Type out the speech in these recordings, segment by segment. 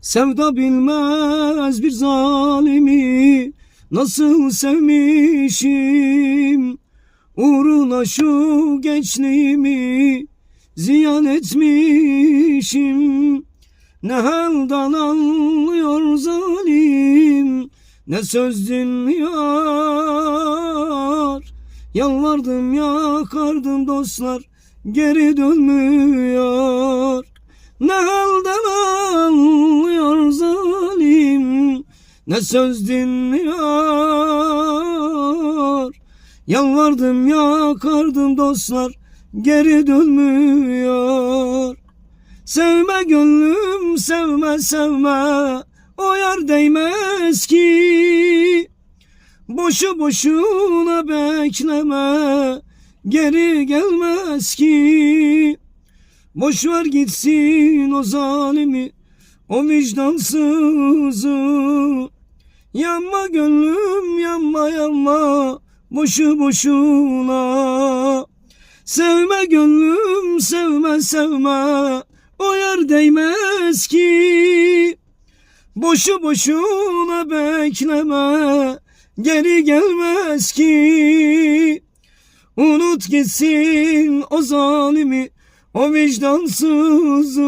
Sevda bilmez bir zalimi Nasıl sevmişim? Uğruna şu gençliğimi Ziyan etmişim. Ne haldan anlıyor zalim Ne söz dinliyor? Yalvardım yakardım dostlar Geri dönmüyor. Ne haldan Ne söz dinliyor? Yalvardım yakardım dostlar Geri dönmüyor. Sevme gönlüm sevme sevme O yar değmez ki. Boşu boşuna bekleme Geri gelmez ki. Boş ver gitsin o zalimi O vicdansızı Yanma gönlüm yanma yanma Boşu boşuna. Sevme gönlüm sevme sevme O yar değmez ki. Boşu boşuna bekleme Geri gelmez ki. Unut gitsin o zalimi O vicdansızı.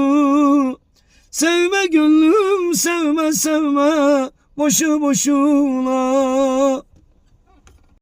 Sevme gönlüm sevme sevme Boşu boşuna